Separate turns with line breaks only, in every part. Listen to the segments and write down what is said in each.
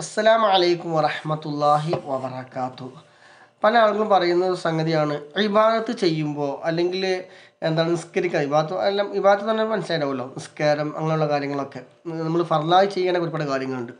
അസ്സലാമു അലൈക്കും വറഹമത്തല്ലാഹി വബർക്കാത്തു പല ആളുകളും പറയുന്ന ഒരു സംഗതിയാണ് ഇബാദത്ത് ചെയ്യുമ്പോൾ അല്ലെങ്കിൽ എന്താണ് നിസ്കരിക്കുക ഇബാദത്ത് എല്ലാം ഇബാദത്ത് തന്നെ മനസ്സിലാവുമല്ലോ നിസ്കാരം അങ്ങനെയുള്ള കാര്യങ്ങളൊക്കെ. നമ്മൾ ഫർലായി ചെയ്യേണ്ട ഒരുപാട് കാര്യങ്ങളുണ്ട്.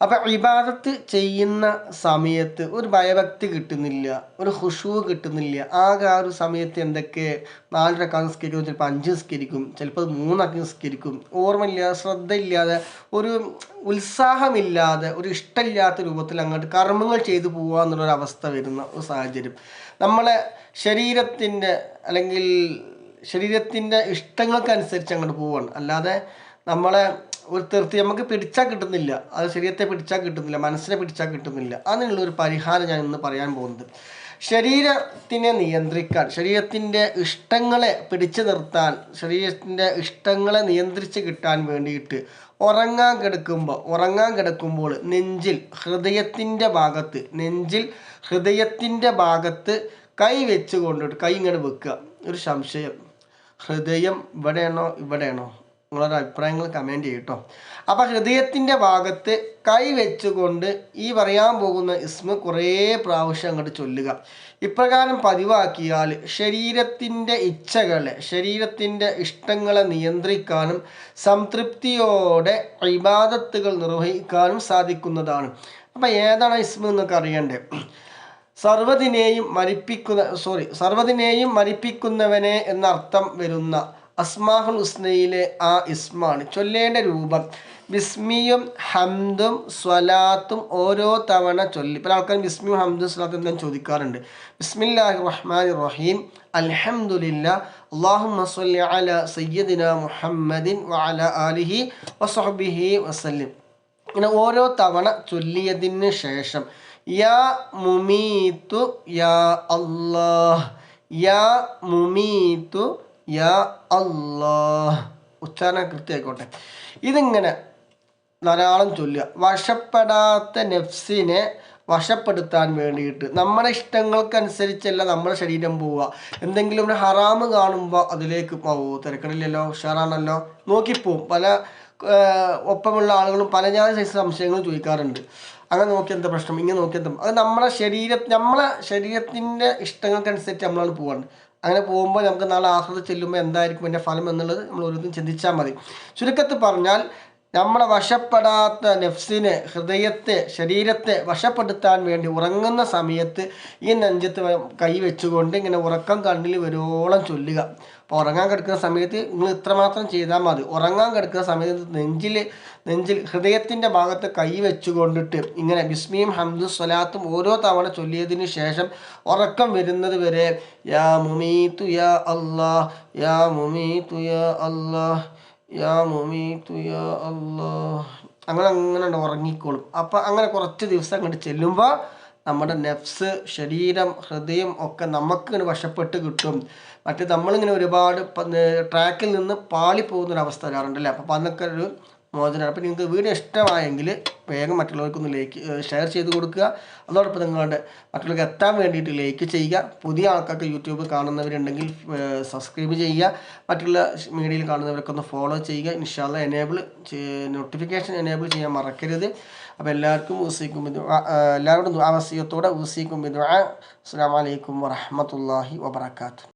അപ്പം ഇബാദത്ത് ചെയ്യുന്ന സമയത്ത് ഒരു ഭയഭക്തി കിട്ടുന്നില്ല ഒരു ഹുഷു കിട്ടുന്നില്ല. ആകെ ആ ഒരു സമയത്ത് എന്തൊക്കെ? നാലരക്കാൽ നിസ്കരിക്കും ചിലപ്പോൾ അഞ്ച് നിസ്കരിക്കും ചിലപ്പോൾ മൂന്നൊക്കെ നിസ്കരിക്കും. ഓർമ്മയില്ലാതെ ശ്രദ്ധയില്ലാതെ ഒരു ഉത്സാഹമില്ലാതെ ഒരു ഇഷ്ടമില്ലാത്ത രൂപത്തിൽ അങ്ങോട്ട് കർമ്മങ്ങൾ ചെയ്തു പോകുക എന്നുള്ളൊരു അവസ്ഥ വരുന്ന ഒരു സാഹചര്യം. നമ്മളെ ശരീരത്തിന്റെ അല്ലെങ്കിൽ ശരീരത്തിന്റെ ഇഷ്ടങ്ങൾക്കനുസരിച്ച് അങ്ങോട്ട് പോവുകയാണ് അല്ലാതെ നമ്മളെ ഒരു തീർത്തി നമുക്ക് പിടിച്ചാൽ കിട്ടുന്നില്ല. അത് ശരീരത്തെ പിടിച്ചാൽ കിട്ടുന്നില്ല മനസ്സിനെ പിടിച്ചാൽ കിട്ടുന്നില്ല. അതിനുള്ള ഒരു പരിഹാരം ഞാൻ ഇന്ന് പറയാൻ പോകുന്നത്. ശരീരത്തിനെ നിയന്ത്രിക്കാൻ ശരീരത്തിന്റെ ഇഷ്ടങ്ങളെ പിടിച്ചു നിർത്താൻ ശരീരത്തിന്റെ ഇഷ്ടങ്ങളെ നിയന്ത്രിച്ച് കിട്ടാൻ വേണ്ടിയിട്ട് ഉറങ്ങാൻ കിടക്കുമ്പോൾ ഉറങ്ങാൻ കിടക്കുമ്പോൾ നെഞ്ചിൽ ഹൃദയത്തിന്റെ ഭാഗത്ത് നെഞ്ചിൽ ഹൃദയത്തിന്റെ ഭാഗത്ത് കൈ വെച്ച് കൊണ്ടിട്ട് കൈ ഇങ്ങനെ വെക്കുക. ഒരു സംശയം. ഹൃദയം ഇവിടെയാണോ ഇവിടെയാണോ? നിങ്ങളുടെ അഭിപ്രായങ്ങൾ കമന്റ് കേട്ടോ അപ്പോൾ ഹൃദയത്തിന്റെ ഭാഗത്ത് കൈ വെച്ചുകൊണ്ട് ഈ പറയാൻ പോകുന്ന ഇസ്മ കുറേ പ്രാവശ്യം അങ്ങോട്ട് ചൊല്ലുക. ഇപ്രകാരം പതിവാക്കിയാൽ ശരീരത്തിന്റെ ഇച്ഛകളെ ശരീരത്തിന്റെ ഇഷ്ടങ്ങളെ നിയന്ത്രിക്കാനും സംതൃപ്തിയോടെ ഇബാദത്തുകൾ നിർവഹിക്കാനും സാധിക്കുന്നതാണ്. അപ്പം ഏതാണ് ഇസ്മ എന്നൊക്കെ അറിയണ്ടേ സർവതിനെയും മരിപ്പിക്കുന്ന സോറി സർവതിനെയും മരിപ്പിക്കുന്നവനെ എന്നർത്ഥം വരുന്ന അസ്മാഹുൽ ഹുസ്നയിലെ ആ ഇസ്മാണ്. ചൊല്ലേണ്ട രൂപം. ബിസ്മിയും ഹംദും സ്വലാത്തും ഓരോ തവണ ചൊല്ലി. പല ആൾക്കാരും ബിസ്മിയും ഹംദും സ്വലാത്തും എന്താണ് ചോദിക്കാറുണ്ട്. ബിസ്മില്ലാഹി റഹ്മാൻ റഹീം. അൽഹംദുലില്ല. അള്ളാഹു സ്വല്ലി അല സയ്യദിന മുഹമ്മദിൻ വഅല ആലിഹി വസഹബിഹി വസല്ലിം. ഇങ്ങനെ ഓരോ തവണ ചൊല്ലിയതിന് ശേഷം യാ മുമീത്തു യാ അള്ളാഹ് യാ മുമീത്തു യാ അള്ളാഹ് ഉച്ചാരണം കൃത്യമായിക്കോട്ടെ ഇതിങ്ങനെ ധാരാളം ചൊല്ലുക. വശപ്പെടാത്ത നെഫ്സിനെ വശപ്പെടുത്താൻ വേണ്ടിയിട്ട് നമ്മുടെ ഇഷ്ടങ്ങൾക്കനുസരിച്ചല്ല നമ്മുടെ ശരീരം പോവുക. എന്തെങ്കിലും ഒരു ഹറാമ് കാണുമ്പോൾ അതിലേക്ക് പോവുക തിരക്കടില്ലല്ലോ ഉഷാറാണല്ലോ. നോക്കിപ്പോവും. പല ഒപ്പമുള്ള ആളുകളും പല ഞാൻ സൈസ് സംശയങ്ങളും ചോദിക്കാറുണ്ട്. അങ്ങനെ നോക്കി എന്താ പ്രശ്നം? ഇങ്ങനെ നോക്കി എന്താ അത് നമ്മുടെ ശരീര നമ്മളെ ശരീരത്തിന്റെ ഇഷ്ടങ്ങൾക്കനുസരിച്ച് നമ്മളാണ് പോകാണ്ട് അങ്ങനെ പോകുമ്പോൾ നമുക്ക് നാളെ ആഹൃത ചെല്ലുമ്പോൾ എന്തായിരിക്കും എന്റെ ഫലം എന്നുള്ളത് നമ്മൾ ഒരു ചിന്തിച്ചാൽ മതി. ചുരുക്കത്തിൽ പറഞ്ഞാൽ നമ്മളെ വശപ്പെടാത്ത നെഫ്സിനെ ഹൃദയത്തെ ശരീരത്തെ വശപ്പെടുത്താൻ വേണ്ടി ഉറങ്ങുന്ന സമയത്ത് ഈ നെഞ്ചത്ത് കൈ വെച്ചുകൊണ്ട് ഇങ്ങനെ ഉറക്കം കണ്ണിൽ വരോളം ചൊല്ലുക. അപ്പോൾ ഉറങ്ങാൻ കിടക്കുന്ന സമയത്ത് നിങ്ങൾ ഇത്രമാത്രം ചെയ്താൽ മതി. ഉറങ്ങാൻ കിടക്കുന്ന സമയത്ത് നെഞ്ചിൽ നെഞ്ചിൽ ഹൃദയത്തിന്റെ ഭാഗത്ത് കൈ വെച്ചുകൊണ്ടിട്ട് ഇങ്ങനെ ബിസ്മിയും ഹംദു സ്വലാത്തും ഓരോ തവണ ചൊല്ലിയതിന് ശേഷം ഉറക്കം വരുന്നത് വരെ യാ മുമീ യാ അള്ളാഹ് യാ മുമീ യാ അള്ളാഹ് യാ മൊമീത്തു യാ അള്ളാഹ് അങ്ങനെ അങ്ങനെ ഉറങ്ങിക്കോളും. അപ്പം അങ്ങനെ കുറച്ച് ദിവസം അങ്ങോട്ട് ചെല്ലുമ്പോൾ നമ്മുടെ നെഫ്സ് ശരീരം ഹൃദയം ഒക്കെ നമുക്കിങ്ങനെ വശപ്പെട്ട് കിട്ടും. മറ്റേ നമ്മളിങ്ങനെ ഒരുപാട് ട്രാക്കിൽ നിന്ന് പാളി പോകുന്ന പാളിപ്പോകുന്നൊരവസ്ഥ വരാറുണ്ടല്ലേ? അപ്പം അന്നൊക്കെ ഒരു മോചനമാണ്. അപ്പോൾ നിങ്ങൾക്ക് വീഡിയോ ഇഷ്ടമായെങ്കിൽ വേഗം മറ്റുള്ളവർക്കൊന്ന് ലൈക്ക് ഷെയർ ചെയ്ത് കൊടുക്കുക. അതോടൊപ്പം നിങ്ങളുടെ മറ്റുള്ളവർക്ക് എത്താൻ വേണ്ടിയിട്ട് ലൈക്ക് ചെയ്യുക. പുതിയ ആൾക്കാർക്ക് യൂട്യൂബ് കാണുന്നവരുണ്ടെങ്കിൽ സബ്സ്ക്രൈബ് ചെയ്യുക. മറ്റുള്ള മീഡിയയിൽ കാണുന്നവരൊക്കെ ഒന്ന് ഫോളോ ചെയ്യുക. ഇൻഷാല്ല എനേബിൾ നോട്ടിഫിക്കേഷൻ എനേബിൾ ചെയ്യാൻ മറക്കരുത്. അപ്പോൾ എല്ലാവർക്കും ഊസിക്കും എല്ലാവരോടും ആവസ്യത്തോടെ ഊസിക്കും അസ്സാം വലൈക്കും വറഹമത്തല്ലാഹി വബർക്കാത്തു